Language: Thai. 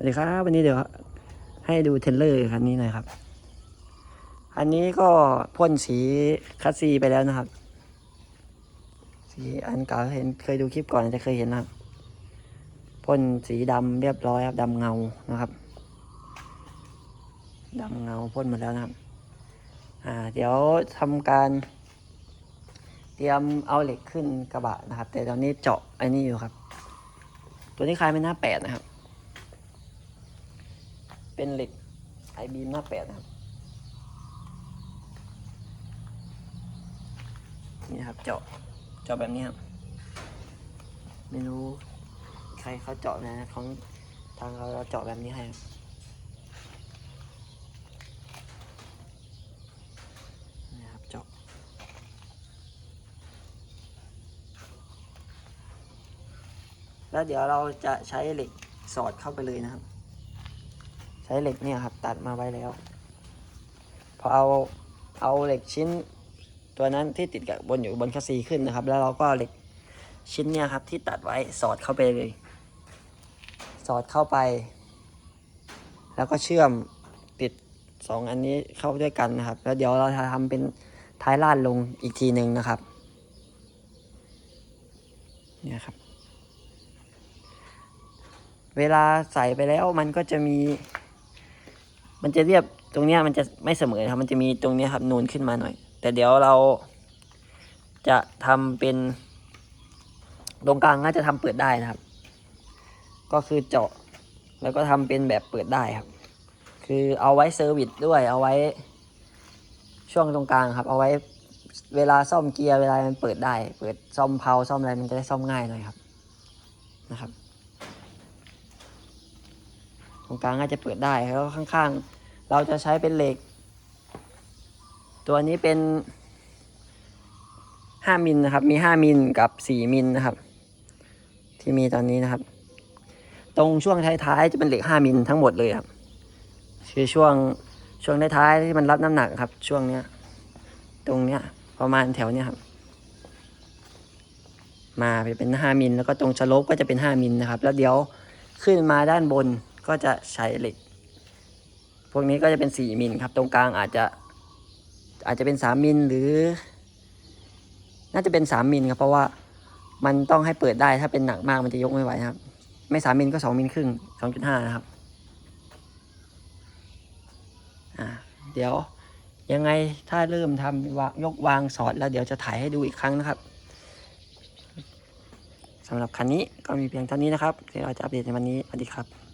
วัสดีครับวันนี้เดี๋ยวให้ดูเทรลเลอร์คันนี้หน่อยครับ อันนี้ก็พ่นสีคัสซีไปแล้วนะครับ สีอันเก่าเห็นเคยดูคลิปก่อนอาจจะเคยเห็นนะครับพ่นสีดำเรียบร้อยครับดำเงานะครับดำเงาพ่นหมดแล้วนะครับอ่าเดี๋ยวทำการ เตรียมเอาเหล็กขึ้นกระบะนะครับ แต่ตอนนี้เจาะไอ้นี่อยู่ครับ ตัวนี้คลายเป็นหน้าแปดนะครับ เป็นเหล็กไอบีมหน้าแปดนะครับ นี่ครับเจาะ เจาะแบบนี้ครับ ไม่รู้ ใครเขาเจาะนะของทางเราเราเจาะแบบนี้ให้ครับนี่ครับเจาะแล้วเดี๋ยวเราจะใช้เหล็กสอดเข้าไปเลยนะครับ ช้เหล็กเนี่ยครับ ตัดมาไว้แล้ว พอเอาเอาเหล็กชิ้น ตัวนั้นที่ติดกับบนอยู่บนคัสซีขึ้นนะครับ แล้วเราก็เาเหล็กชิ้นเนี่ยครับ ที่ตัดไว้สอดเข้าไปเลย สอดเข้าไป แล้วก็เชื่อมติดสองอันนี้เข้าด้วยกันนะครับ แล้วเดี๋ยวเราจะทำเป็นท้ายลาดลงอีกทีหนึ่งนะครับเนี่ยครับ เวลาใส่ไปแล้วมันก็จะมี มันจะเรียบตรงเนี้ยมันจะไม่เสมอครับ มันจะมีตรงเนี้ยครับนูนขึ้นมาหน่อย แต่เดี๋ยวเราจะทำเป็น ตรงกลางน่าจะทำเปิดได้นะครับ ก็คือเจาะแล้วก็ทำเป็นแบบเปิดได้ครับ คือเอาไว้เซอร์วิสด้วยเอาไว้ ช่วงตรงกลางครับ เอาไว้เวลาซ่อมเกียร์เวลามันเปิดได้ เปิดซ่อมเพลาซ่อมอะไรมันจะได้ซ่อมง่ายหน่อยครับนะครับ รงกลางอาจจะเปิดได้แล้วข้างๆ เราจะใช้เป็นเหล็ก ตัวนี้เป็นห้ามิลนะครับ มีห้ามิลกับสี่มิลนะครับ ที่มีตอนนี้นะครับ ตรงช่วงท้ายๆจะเป็นเหล็กห้ามิลทั้งหมดเลยครับคือช่วงช่วงท้ายๆที่มันรับน้ำหนักครับ ช่วงเนี้ย ตรงเนี้ยประมาณแถวเนี้ยครับ มาเป็นห้ามิลแล้วก็ตรงสโลปก็จะเป็นห้ามิลนะครับ แล้วเดี๋ยวขึ้นมาด้านบน ก็จะใช้เหล็ก พวกนี้ก็จะเป็นสี่มิลครับตรงกลางอาจจะอาจจะเป็นสามมิลหรือ น่าจะเป็นสามมิลครับเพราะว่ามันต้องให้เปิดได้ถ้าเป็นหนักมากมันจะยกไม่ไหวครับ ไม่สามมิลก็สองมิลครึ่งสองจุดห้านะครับอ่าเดี๋ยวยังไงถ้าเริ่มทำยกวางสอดแล้วเดี๋ยวจะถ่ายให้ดูอีกครั้งนะครับสำหรับคันนี้ก็มีเพียงเท่านี้นะครับที่เราจะอัปเดตในวันนี้สวัสดีครับ